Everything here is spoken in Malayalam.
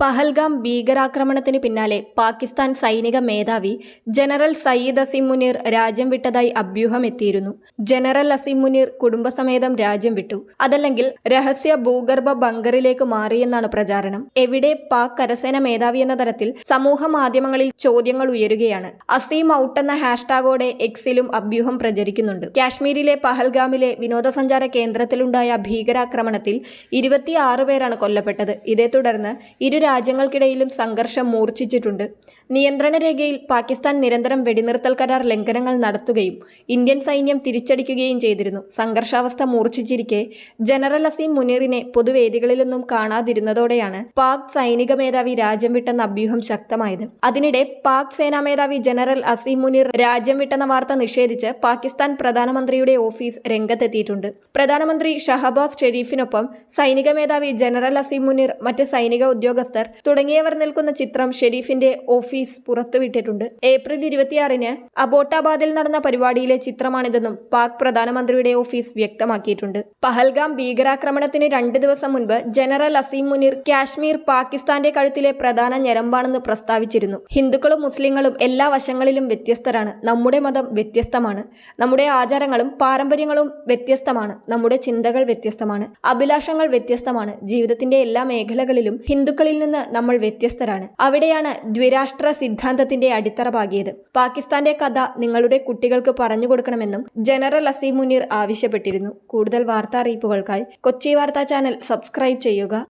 പഹൽഗാം ഭീകരാക്രമണത്തിന് പിന്നാലെ പാകിസ്ഥാൻ സൈനിക മേധാവി ജനറൽ സയ്യിദ് അസീം മുനീർ രാജ്യം വിട്ടതായി അഭ്യൂഹമെത്തിയിരുന്നു ജനറൽ അസീം മുനീർ കുടുംബസമേതം രാജ്യം വിട്ടു. അതല്ലെങ്കിൽ രഹസ്യ ഭൂഗർഭ ബങ്കറിലേക്ക് മാറിയെന്നാണ് പ്രചാരണം. എവിടെ പാക് കരസേന മേധാവി എന്ന തരത്തിൽ സമൂഹ മാധ്യമങ്ങളിൽ ചോദ്യങ്ങൾ ഉയരുകയാണ്. അസീം ഔട്ട് എന്ന ഹാഷ്ടാഗോടെ എക്സിലും അഭ്യൂഹം പ്രചരിക്കുന്നുണ്ട്. കാശ്മീരിലെ പഹൽഗാമിലെ വിനോദസഞ്ചാര കേന്ദ്രത്തിലുണ്ടായ ഭീകരാക്രമണത്തിൽ ഇരുപത്തിയാറ് പേരാണ് കൊല്ലപ്പെട്ടത്. ഇതേ തുടർന്ന് ഇരു രാജ്യങ്ങൾക്കിടയിലും സംഘർഷം മൂർച്ഛിച്ചിട്ടുണ്ട്. നിയന്ത്രണ രേഖയിൽ പാകിസ്ഥാൻ നിരന്തരം വെടിനിർത്തൽ കരാർ ലംഘനങ്ങൾ നടത്തുകയും ഇന്ത്യൻ സൈന്യം തിരിച്ചടിക്കുകയും ചെയ്തിരുന്നു. സംഘർഷാവസ്ഥ മൂർച്ഛിച്ചിരിക്കെ ജനറൽ അസീം മുനീറിനെ പൊതുവേദികളിലൊന്നും കാണാതിരുന്നതോടെയാണ് പാക് സൈനിക മേധാവി രാജ്യം വിട്ടെന്ന അഭ്യൂഹം ശക്തമായത്. അതിനിടെ പാക് സേനാ മേധാവി ജനറൽ അസീം മുനീർ രാജ്യം വിട്ടെന്ന വാർത്ത നിഷേധിച്ച് പാകിസ്ഥാൻ പ്രധാനമന്ത്രിയുടെ ഓഫീസ് രംഗത്തെത്തിയിട്ടുണ്ട്. പ്രധാനമന്ത്രി ഷഹബാസ് ഷെരീഫിനൊപ്പം സൈനിക മേധാവി ജനറൽ അസീം മുനീർ മറ്റ് സൈനിക ഉദ്യോഗസ്ഥർ തുടങ്ങിയവർ നിൽക്കുന്ന ചിത്രം ഷെരീഫിന്റെ ഓഫീസ് പുറത്തുവിട്ടിട്ടുണ്ട്. ഏപ്രിൽ ഇരുപത്തിയാറിന് അബോട്ടാബാദിൽ നടന്ന പരിപാടിയിലെ ചിത്രമാണിതെന്നും പാക് പ്രധാനമന്ത്രിയുടെ ഓഫീസ് വ്യക്തമാക്കിയിട്ടുണ്ട്. പഹൽഗാം ഭീകരാക്രമണത്തിന് രണ്ട് ദിവസം മുൻപ് ജനറൽ അസീം മുനീർ കാശ്മീർ പാകിസ്ഥാന്റെ കഴുത്തിലെ പ്രധാന ഞരമ്പാണെന്ന് പ്രസ്താവിച്ചിരുന്നു. ഹിന്ദുക്കളും മുസ്ലിങ്ങളും എല്ലാ വശങ്ങളിലും വ്യത്യസ്തരാണ്. നമ്മുടെ മതം വ്യത്യസ്തമാണ്. നമ്മുടെ ആചാരങ്ങളും പാരമ്പര്യങ്ങളും വ്യത്യസ്തമാണ്. നമ്മുടെ ചിന്തകൾ വ്യത്യസ്തമാണ്. അഭിലാഷങ്ങൾ വ്യത്യസ്തമാണ്. ജീവിതത്തിന്റെ എല്ലാ മേഖലകളിലും ഹിന്ദുക്കളിൽ നിന്ന് നമ്മൾ വ്യത്യസ്തരാണ്. അവിടെയാണ് ദ്വിരാഷ്ട്ര സിദ്ധാന്തത്തിന്റെ അടിത്തറ പാകിയത്. പാകിസ്ഥാന്റെ കഥ നിങ്ങളുടെ കുട്ടികൾക്ക് പറഞ്ഞു കൊടുക്കണമെന്നും ജനറൽ അസീം മുനീർ ആവശ്യപ്പെട്ടിരുന്നു. കൂടുതൽ വാർത്താ അറിയിപ്പുകൾക്കായി കൊച്ചി വാർത്താ ചാനൽ സബ്സ്ക്രൈബ് ചെയ്യുക.